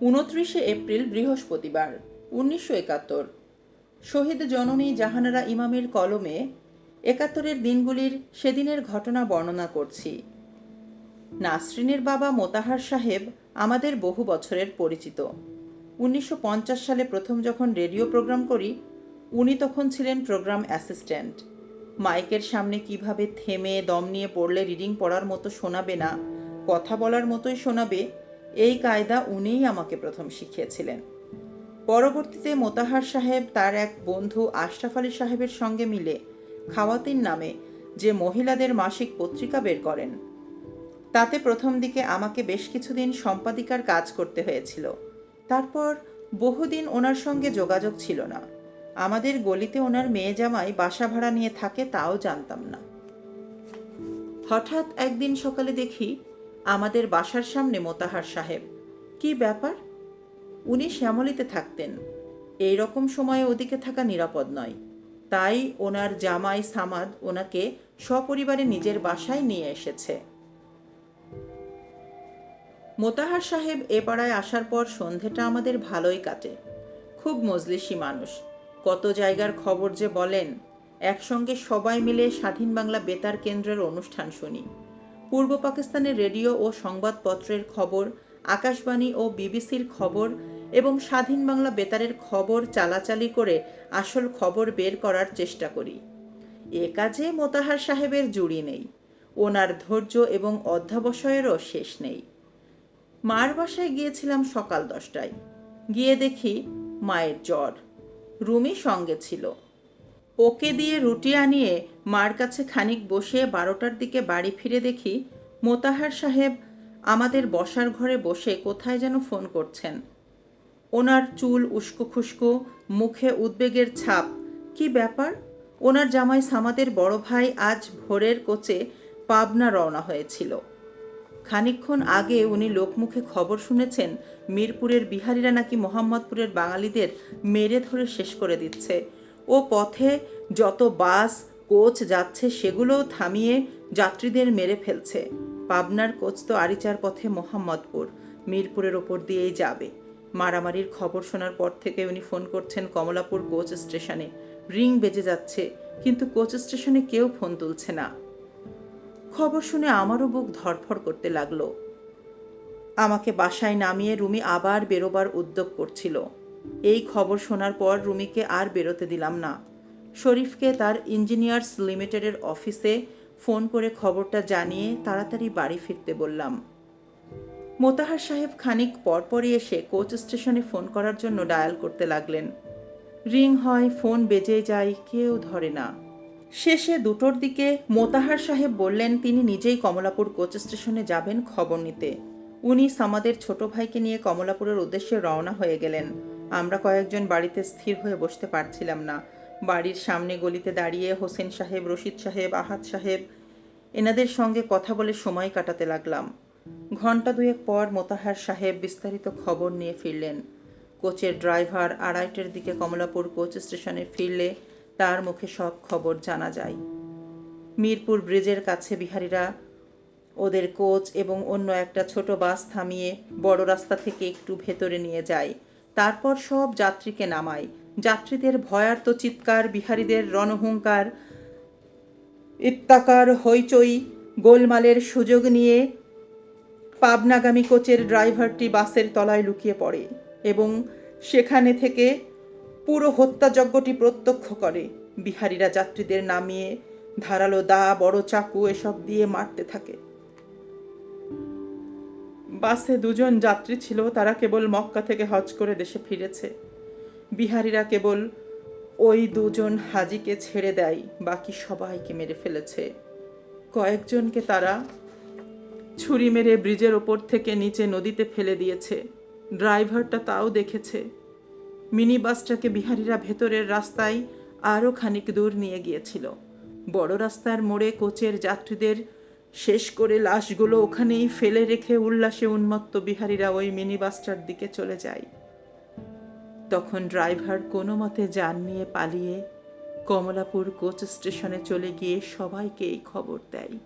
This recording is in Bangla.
উনত্রিশে এপ্রিল বৃহস্পতিবার, উনিশশো একাত্তর। শহীদ জননী জাহানারা ইমামের কলমে একাত্তরের দিনগুলির সেদিনের ঘটনা বর্ণনা করছি। নাসরিনের বাবা মোতাহার সাহেব আমাদের বহু বছরের পরিচিত। উনিশশো পঞ্চাশ সালে প্রথম যখন রেডিও প্রোগ্রাম করি, উনি তখন ছিলেন প্রোগ্রাম অ্যাসিস্ট্যান্ট। মাইকের সামনে কীভাবে থেমে দম নিয়ে পড়লে রিডিং পড়ার মতো শোনাবে না, কথা বলার মতোই শোনাবে এই কায়দা উনিই আমাকে প্রথম শিখিয়েছিলেন। পরবর্তীতে মোতাহার সাহেব তার এক বন্ধু আশরাফ আলী সাহেবের সঙ্গে মিলে খাওয়াতিন নামে যে মহিলাদের মাসিক পত্রিকা বের করেন। তাতে প্রথম দিকে আমাকে বেশ কিছুদিন সম্পাদিকার কাজ করতে হয়েছিল। তারপর বহুদিন ওনার সঙ্গে যোগাযোগ ছিল না। আমাদের গলিতে ওনার মেয়ে জামাই বাসা ভাড়া নিয়ে থাকে তাও জানতাম না। হঠাৎ একদিন সকালে দেখি আমাদের বাসার সামনে মোতাহার সাহেব। কি ব্যাপার? উনি শ্যামলিতে থাকতেন। এই রকম সময়ে ওদিকে থাকা নিরাপদ নয়। তাই ওনার জামাই সামাদ ওনাকে সপরিবারে নিজের বাসায় নিয়ে এসেছে। মোতাহার সাহেব এ পাড়ায় আসার পর সন্ধেটা আমাদের ভালোই কাটে। খুব মজলিসি মানুষ। কত জায়গার খবর যে বলেন। একসঙ্গে সবাই মিলে স্বাধীন বাংলা বেতার কেন্দ্রের অনুষ্ঠান শুনি। পূর্ব পাকিস্তানের রেডিও ও সংবাদপত্রের খবর, আকাশবাণী ও বিবিসির খবর এবং স্বাধীন বাংলা বেতারের খবর চালাচালি করে আসল খবর বের করার চেষ্টা করি। এ কাজে মোতাহার সাহেবের জুড়ি নেই। ওনার ধৈর্য এবং অধ্যাবসায়েরও শেষ নেই। মার বাসায় গিয়েছিলাম সকাল দশটায়। গিয়ে দেখি মায়ের জ্বর। রুমি সঙ্গে ছিল। ওকে দিয়ে রুটি আনিয়ে মার কাছে খানিক বসে বারোটার দিকে বাড়ি ফিরে দেখি মোতাহার সাহেব আমাদের বসার ঘরে বসে কোথায় যেন ফোন করছেন। ওনার চুল উস্কো খুস্কো, মুখে উদ্বেগের ছাপ। কি ব্যাপার? ওনার জামাই সামাদের বড় ভাই আজ ভোরের কোচে পাবনা রওনা হয়েছিল। খানিকক্ষণ আগে উনি লোকমুখে খবর শুনেছেন, মিরপুরের বিহারিরা নাকি মোহাম্মদপুরের বাঙালিদের মেরে ধরে শেষ করে দিচ্ছে। ও পথে যত বাস, কোচ যাচ্ছে সেগুলোও থামিয়ে যাত্রীদের মেরে ফেলছে। পাবনার কোচ তো আরিচার পথে মোহাম্মদপুর, মিরপুরের ওপর দিয়েই যাবে। মারামারির খবর শোনার পর থেকে উনি ফোন করছেন কমলাপুর কোচ স্টেশনে। রিং বেজে যাচ্ছে, কিন্তু কোচ স্টেশনে কেউ ফোন তুলছে না। খবর শুনে আমারও বুক ধরফড় করতে লাগল। আমাকে বাসায় নামিয়ে রুমি আবার বেরোবার উদ্যোগ করছিল। এই খবর শোনার পর রুমিকে আর বেরোতে দিলাম না। শরীফকে তার ইঞ্জিনিয়ার্স লিমিটেডের অফিসে ফোন করে খবরটা জানিয়ে তাড়াতাড়ি বাড়ি ফিরতে বললাম। মোতাহার সাহেব খানিক পরপরই এসে কোচ স্টেশনে ফোন করার জন্য ডায়াল করতে লাগলেন। রিং হয়, ফোন বেজে যায়, কেউ ধরে না। শেষে দুটোর দিকে মোতাহার সাহেব বললেন, তিনি নিজেই কমলাপুর কোচ স্টেশনে যাবেন খবর নিতে। উনি সামাদের ছোট ভাইকে নিয়ে কমলাপুরের উদ্দেশ্যে রওনা হয়ে গেলেন। আমরা কয়েকজন বাড়িতে স্থির হয়ে বসতে পারছিলাম না। বাড়ির সামনে গলিতে দাঁড়িয়ে হোসেন সাহেব, রশিদ সাহেব আহাদ সাহেব এনাদের সঙ্গে কথা বলে সময় কাটাতে লাগলাম। ঘণ্টা দুয়েক পর মোতাহার সাহেব বিস্তারিত খবর নিয়ে ফিরলেন। কোচের ড্রাইভার আড়াইটের দিকে কমলাপুর কোচ স্টেশনে ফিরলে তার মুখে সব খবর জানা যায়। মিরপুর ব্রিজের কাছে বিহারীরা ওদের কোচ এবং অন্য একটা ছোট বাস থামিয়ে বড় রাস্তা থেকে একটু ভেতরে নিয়ে যায়। তারপর সব যাত্রীকে নামায়। যাত্রীদের ভয়ার্ত চিৎকার, বিহারীদের রণহুঙ্কার, ইত্তাকার হইচই, গোলমালের সুযোগ নিয়ে পাবনাগামী কোচের ড্রাইভারটি বাসের তলায় লুকিয়ে পড়ে এবং সেখানে থেকে পুরো হত্যাযজ্ঞটি প্রত্যক্ষ করে। বিহারীরা যাত্রীদের নামিয়ে ধারালো দা, বড় চাকু এসব দিয়ে মারতে থাকে। বাসে দুজন যাত্রী ছিল, তারা কেবল মক্কা থেকে হজ করে দেশে ফিরেছে। বিহারীরা কেবল ওই দুজন হাজিকে ছেড়ে দেয়, বাকি সবাইকে মেরে ফেলেছে। কয়েকজনকে তারা ছুরি মেরে ব্রিজের ওপর থেকে নিচে নদীতে ফেলে দিয়েছে। ড্রাইভারটা তাও দেখেছে। মিনি বাসটাকে বিহারীরা ভেতরের রাস্তায় আরও খানিক দূর নিয়ে গিয়েছিল। বড় রাস্তার মোড়ে কোচের যাত্রীদের শেষ করে লাশগুলো ওখানেই ফেলে রেখে উল্লাসে উন্মত্ত বিহারীরা ওই মিনি বাসটার দিকে চলে যায়। তখন ড্রাইভার কোনো মতে যান নিয়ে পালিয়ে কমলাপুর কোচ স্টেশনে চলে গিয়ে সবাইকে এই খবর দেয়।